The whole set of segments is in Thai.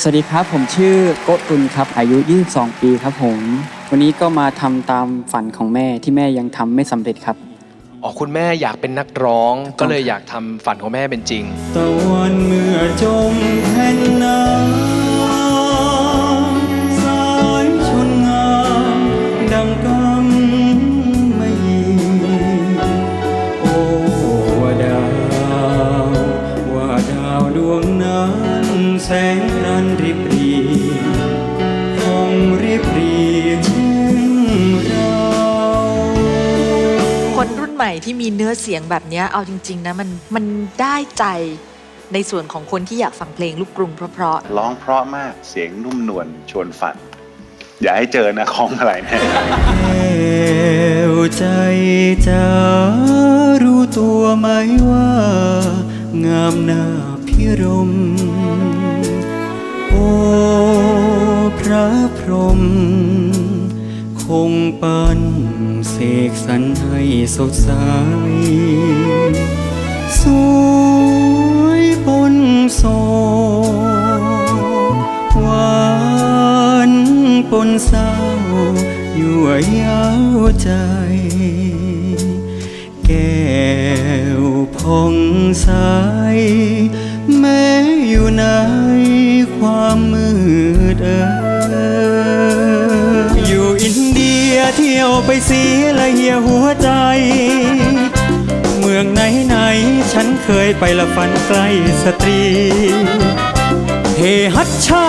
สวัสดีครับ ผมชื่อโกะตุนครับอายุ 22 ปีครับผม วันนี้ก็มาทำตามฝันของแม่ที่แม่ยังทำไม่สำเร็จครับ อ๋อคุณแม่อยากเป็นนักร้องก็เลยอยากทำฝันของแม่เป็นจริง ตะวันเมื่อจมแผ่นน้ำ ที่มีเนื้อเสียงแบบเนี้ยเอาจริง ๆ นะมันมันได้ใจในส่วนของคนที่อยากฟังเพลงลูกกรุงเพราะร้องเพราะมากเสียงนุ่มนวลชวนฝัน อย่าให้เจอนะคล้องอะไรแน่แก้วใจจะรู้ตัวไหมว่า งามหน้าพิรม โอ้พระพรหมคงปั้น เสกสรรให้สดใส สวยปนโซหวานปนเศร้ายั่วยาวใจ แก้วผ่องใส แม้อยู่ในความมืดเอ่ย เที่ยวไปเสียละเหี่ยหัวใจ เมืองไหนไหนฉันเคยไปละฝันใกล้สตรี เฮฮัชชา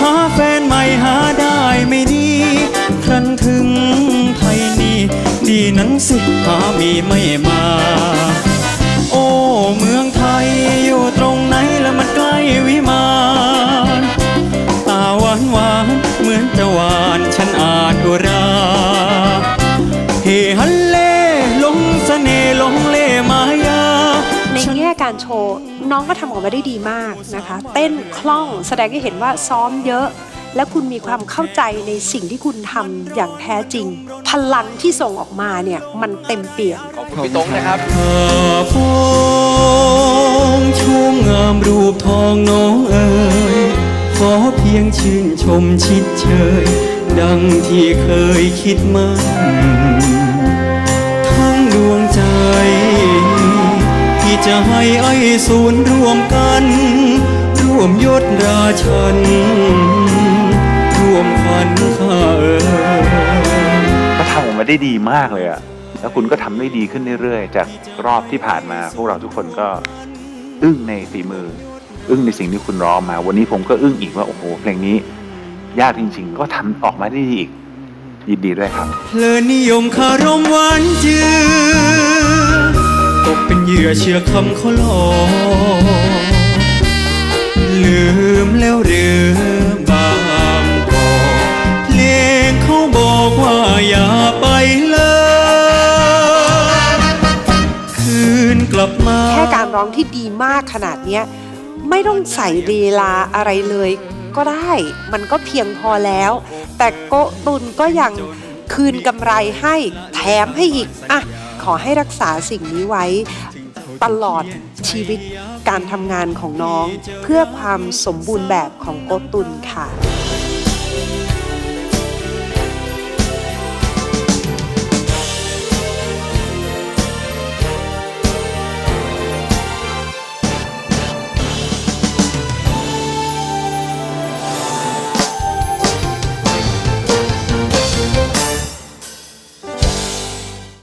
หาแฟนใหม่หาได้ไม่ดี ครั้นถึงไทยนี่ดีนั้นสิหามีไม่มา โอ้เมืองไทยอยู่ตรงไหนแล้วมันใกล้วิมานตาหวานหวานเหมือนจะหวานฉันอาจอุรา การโชว์ น้องก็ทำออกมาได้ดีมากนะคะ เต้นคล่องแสดงให้เห็นว่าซ้อมเยอะ และคุณมีความเข้าใจในสิ่งที่คุณทำอย่างแท้จริง พลังที่ส่งออกมาเนี่ยมันเต็มเปี่ยม ขอบคุณพี่ตงนะครับข้าพองช่วงงามรูปทองน้องเอ๋ยขอเพียงชื่นชมชิดเชย ดังที่เคยคิดมัน จะให้ไอ้ศูนย์ร่วมกัน ร่วมยศราชัน ร่วมฝันข้าเอ๋ยก็ทำออกมาได้ดีมากเลยอะแล้วคุณก็ทำได้ดีขึ้นเรื่อยๆ จากรอบที่ผ่านมา พวกเราทุกคนก็อึ้งในฝีมือ อึ้งในสิ่งที่คุณร้องมา วันนี้ผมก็อึ้งอีกว่าโอ้โหเพลงนี้ ยากจริงๆ ก็ทำออกมาได้ดีอีก ยินดีด้วยครับ เพลินนิยมคารมหวานเจือ ตกเป็นเหยื่อเชื่อคำเขาหลอกลืมแล้วเรือบางกอกเพลงเขาบอกว่าอย่าไปเลย คืนกลับมา แค่การร้องที่ดีมากขนาดเนี้ย ไม่ต้องใส่ลีลาอะไรเลย ก็ได้ มันก็เพียงพอแล้ว แต่โกตุนก็ยังคืนกำไรให้แถมให้อีก อะ ขอให้รักษาสิ่งนี้ไว้ตลอดชีวิตการทำงานของน้อง เพื่อความสมบูรณ์แบบของโกตุนค่ะ